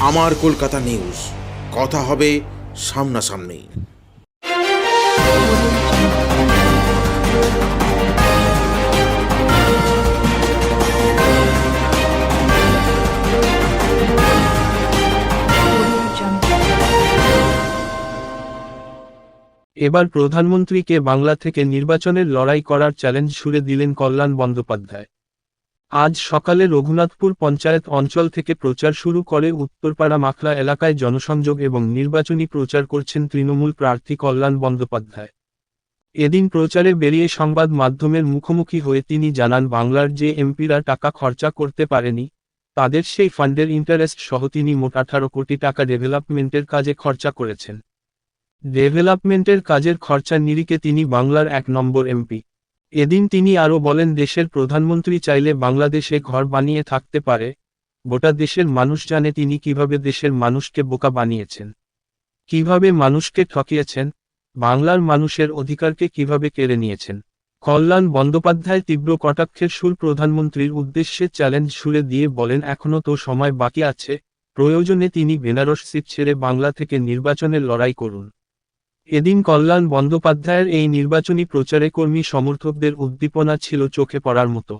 আমার কলকাতা নিউজ। কথা হবে সামনাসামনি। এবার প্রধানমন্ত্রীকে বাংলা থেকে নির্বাচনের লড়াই করার চ্যালেঞ্জ ছুড়ে দিলেন কল্যাণ বন্দ্যোপাধ্যায়। আজ সকালে রঘুনাথপুর পঞ্চায়েত অঞ্চল থেকে প্রচার শুরু করে উত্তরপাড়া মাখলা এলাকায় জনসংযোগ এবং নির্বাচনী প্রচার করছেন তৃণমূল প্রার্থী কল্যাণ বন্দ্যোপাধ্যায়। এদিন প্রচারে বেরিয়ে সংবাদ মাধ্যমের মুখোমুখি হয়ে তিনি জানান, বাংলার যে এমপিরা টাকা খরচা করতে পারেনি, তাদের সেই ফান্ডের ইন্টারেস্ট সহ তিনি মোট আঠারো কোটি টাকা ডেভেলপমেন্টের কাজে খরচা করেছেন। ডেভেলপমেন্টের কাজের খরচা নিরিখে তিনি বাংলার এক নম্বর এমপি। এদিন তিনি আরও বলেন, দেশের প্রধানমন্ত্রী চাইলে বাংলাদেশে ঘর বানিয়ে থাকতে পারে। গোটা দেশের মানুষ জানে তিনি কীভাবে দেশের মানুষকে বোকা বানিয়েছেন। কীভাবে মানুষকে ঠকিয়েছেন। বাংলার মানুষের অধিকারকে কীভাবে কেড়ে নিয়েছেন। কল্যাণ বন্দ্যোপাধ্যায় তীব্র কটাক্ষের সুর প্রধানমন্ত্রীর উদ্দেশ্যে চ্যালেঞ্জ ছুড়ে দিয়ে বলেন এখনও তো সময় বাকি আছে। প্রয়োজনে তিনি বেনারস সিট ছেড়ে বাংলা থেকে নির্বাচনের লড়াই করুন। এদিন কল্যাণ বন্দ্যোপাধ্যায়ের এই নির্বাচনী প্রচারে কর্মী সমর্থকদের উদ্দীপনা ছিল চোখে পড়ার মতো।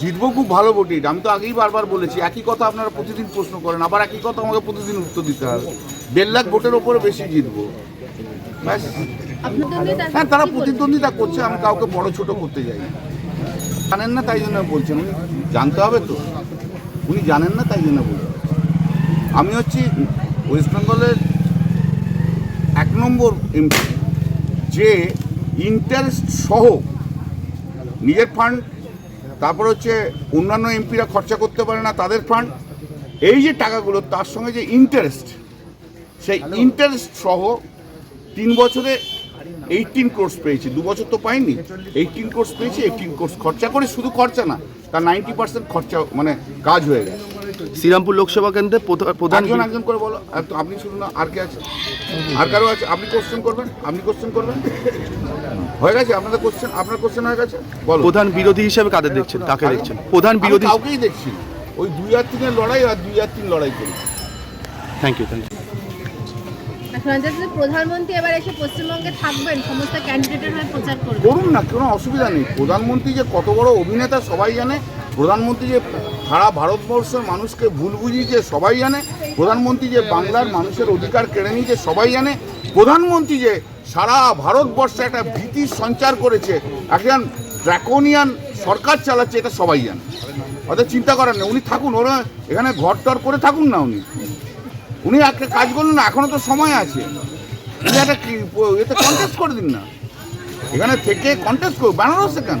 জিতবো খুব ভালো ভোটে আমি তো আগেই বারবার বলেছি, একই কথা আপনারা প্রতিদিন প্রশ্ন করেন, আবার একই কথা আমাকে প্রতিদিন উত্তর দিতে হবে দেড় লাখ ভোটের ওপরে বেশি জিতবো। হ্যাঁ তারা প্রতিদ্বন্দ্বিতা করছে, আমি কাউকে বড় ছোট করতে যাই। জানেন না তাই জন্য বলছেন, উনি জানতে হবে তো। উনি জানেন না তাই জন্য বলছেন। আমি হচ্ছি ওয়েস্ট বেঙ্গলের নম্বর এমপি যে ইন্টারেস্ট সহ নিজের ফান্ড তারপর হচ্ছে অন্যান্য এমপিরা খরচা করতে পারে না তাদের ফান্ড এই যে টাকাগুলো, তার সঙ্গে যে ইন্টারেস্ট সেই ইন্টারেস্ট সহ তিন বছরে এইটিন কোর্স পেয়েছি। দু বছর তো পাইনি। এইটিন কোর্স পেয়েছি এইটিন কোর্স খরচা করে শুধু খরচা না, তার নাইনটি পার্সেন্ট খরচা মানে কাজ হয়ে গেছে। শ্রীরামপুর লোকসভা কেন্দ্রে প্রধা- প্রধান একজন একজন করে বলো। আর তো আপনি শুধু না আর কে আছে? আর কারও আছে? আপনি কোশ্চেন করবেন? আপনি কোশ্চেন করবেন? হয়ে গেছে? আপনাদের কোশ্চেন আপনার কোশ্চেন হয়ে গেছে? বলো। প্রধান বিরোধী হিসেবে কাদের দেখছেন? কাকে দেখছেন? প্রধান বিরোধী কাউকেই দেখছি ওই দুই আর তিনের লড়াই আর দুই আর তিন লড়াই করি। থ্যাংক ইউ থ্যাংক ইউ প্রধানমন্ত্রী এবার এসে পশ্চিমবঙ্গে থাকবেন সমস্ত ক্যান্ডিডেটের হয়ে প্রচার করবেন। করুন না কোনো অসুবিধা নেই। প্রধানমন্ত্রী যে কত বড় অভিনেতা সবাই জানে প্রধানমন্ত্রী যে সারা ভারতবর্ষের মানুষকে ভুল বুঝিয়েছে সবাই জানে, প্রধানমন্ত্রী যে বাংলার মানুষের অধিকার কেড়ে নিয়েছে সবাই জানে, প্রধানমন্ত্রী যে সারা ভারতবর্ষে একটা ভীতি সঞ্চার করেছে, একজন ড্রাকোনিয়ান সরকার চালাচ্ছে, এটা সবাই জানে। অর্থাৎ চিন্তা করার নেই, উনি থাকুন, ওরা এখানে ঘর টর করে থাকুন না উনি। উনি একটা কাজ করলেন না এখনও তো সময় আছে। উনি একটা এতে কন্টেস্ট করে দিন না। এখানে থেকে কন্টেস্ট করো বেনারসে কেন?